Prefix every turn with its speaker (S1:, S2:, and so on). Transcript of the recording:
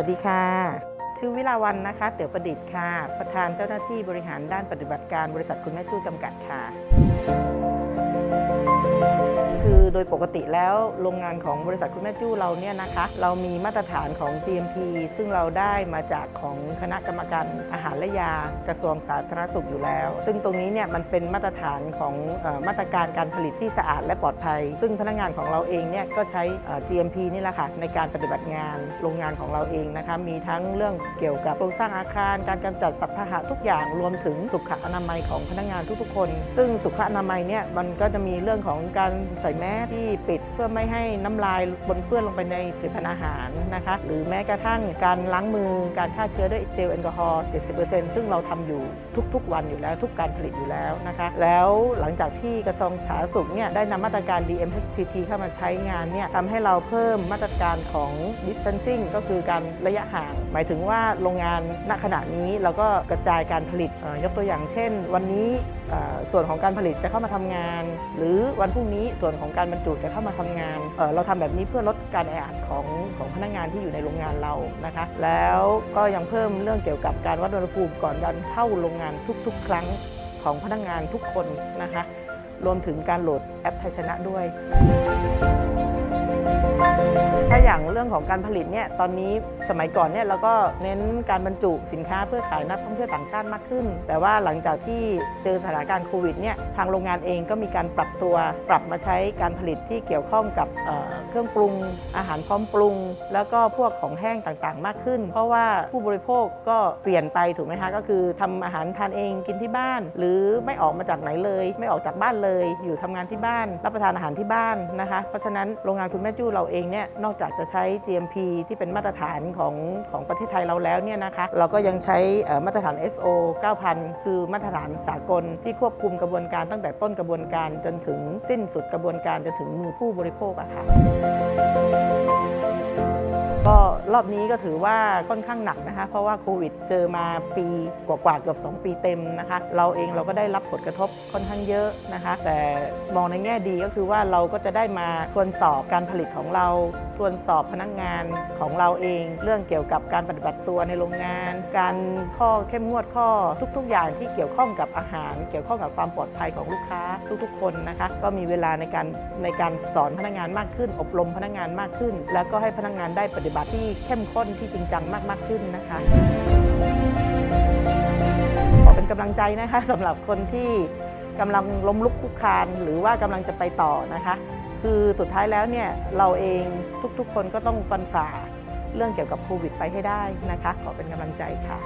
S1: วัสดีค่ะ ชื่อวิลาวันนะคะ เต๋อประดิษฐ์ค่ะ ประธานเจ้าหน้าที่บริหารด้านปฏิบัติการบริษัทคุณแม่จู้จำกัดค่ะ คือโดยปกติแล้วโรงงานของบริษัทคุณแม่จู้เราเนี่ยนะคะ เรามีมาตรฐานของ GMP ซึ่งเราได้มาจากของคณะกรรมการอาหารและยากระทรวงสาธารณสุขอยู่แล้ว ซึ่งตรงนี้เนี่ยมันเป็นมาตรฐานของออมาตรการการผลิตที่สะอาดและปลอดภัย ซึ่งพนักงานของเราเองเนี่ยก็ใช้ GMP นี่แหละค่ะในการปฏิบัติงานโรงงานของเราเองนะคะมีทั้งเรื่องเกี่ยวกับโครงสร้างอาคาร การกำจัดสัพพะหะทุกอย่างรวมถึงสุขอนามัยของพนักงานทุกๆคน ซึ่งสุขอนามัยเนี่ยมันก็จะมีเรื่องของการใส่แมสที่ปิดเพื่อไม่ให้น้ำลายบนเปื้อนลงไปในผลิตภัณฑ์อาหารนะคะ หรือแม้กระทั่งการล้างมือการฆ่าเชื้อด้วยเจลแอลกอฮอล์70%ซึ่งเราทำอยู่ทุกๆ วันอยู่แล้ว ทุกการผลิตอยู่แล้วนะคะ แล้วหลังจากที่กระทรวงสาธารณสุขเนี่ยได้นำมาตรการ DMHTT เข้ามาใช้งานเนี่ยทำให้เราเพิ่มมาตรการของ distancing ก็คือการระยะห่าง หมายถึงว่าโรงงานณขณะนี้เราก็กระจายการผลิตอ่อยกตัวอย่างเช่น วันนี้ ส่วนของการผลิตจะเข้ามาทำงาน หรือวันพรุ่งนี้ส่วนของการบรรจุจะเข้ามาทำงานเเราทำแบบนี้เพื่อลดการแออัดของของพนักงานที่อยู่ในโรงงานเรานะคะ แล้วก็ยังเพิ่มเรื่องเกี่ยวกับการวัดอุณหภูมิก่อนการเข้าโรงงานทุกๆ ครั้งของพนักงานทุกคนนะคะ รวมถึงการโหลดแอปไทยชนะด้วย อย่างเรื่องของการผลิตเนี่ยตอนนี้สมัยก่อนเนี่ยเราก็เน้นการบรรจุสินค้าเพื่อขายนักท่องเที่ยวต่างชาติมากขึ้น แต่ว่าหลังจากที่เจอสถานการณ์โควิดเนี่ยทางโรงงานเองก็มีการปรับตัวปรับมาใช้การผลิตที่เกี่ยวข้องกับเเครื่องปรุง อาหารพร้อมปรุง แล้วก็พวกของแห้งต่างๆ มากขึ้น เพราะว่าผู้บริโภคก็เปลี่ยนไปถูกไหมคะก็คือทำอาหารทานเองกินที่บ้าน หรือไม่ออกมาจากไหนเลย ไม่ออกจากบ้านเลย อยู่ทำงานที่บ้าน รับประทานอาหารที่บ้านนะคะ เพราะฉะนั้นโรงงานคุณแม่จู้เราเองเนี่ยนอกจากจะใช้ GMP ที่เป็นมาตรฐานของของประเทศไทยเราแล้วเนี่ยนะคะเราก็ยังใช้มาตรฐาน SO 9000 คือมาตรฐานสากลที่ควบคุมกระบวนการตั้งแต่ต้นกระบวนการจนถึงสิ้นสุดกระบวนการจนถึงมือผู้บริโภคอะค่ะ รอบนี้ก็ถือว่าค่อนข้างหนักนะคะ เพราะว่าโควิดเจอมาปีกว่าๆเกือบ2 ปีเต็มนะคะ เราเองเราก็ได้รับผลกระทบค่อนข้างเยอะนะคะ แต่มองในแง่ดีก็คือว่าเราก็จะได้มาทวนสอบการผลิตของเรา ทวนสอบพนักงานของเราเอง เรื่องเกี่ยวกับการปฏิบัติตัวในโรงงาน การข้อเข้มงวดข้อทุก ๆ อย่างที่เกี่ยวข้องกับอาหาร เกี่ยวข้องกับความปลอดภัยของลูกค้าทุกๆ คนนะคะ ก็มีเวลาในการในการสอนพนักงานมากขึ้น อบรมพนักงานมากขึ้น แล้วก็ให้พนักงานได้ปฏิบัติที่เข้มข้นที่จริงจังมากๆขึ้นนะคะขอเป็นกำลังใจนะคะสำหรับคนที่กำลังล้มลุกคุกคานหรือว่ากำลังจะไปต่อนะคะ คือสุดท้ายแล้วเนี่ยเราเองทุกๆ คนก็ต้องฟันฝ่าเรื่องเกี่ยวกับโควิดไปให้ได้นะคะ ขอเป็นกำลังใจค่ะ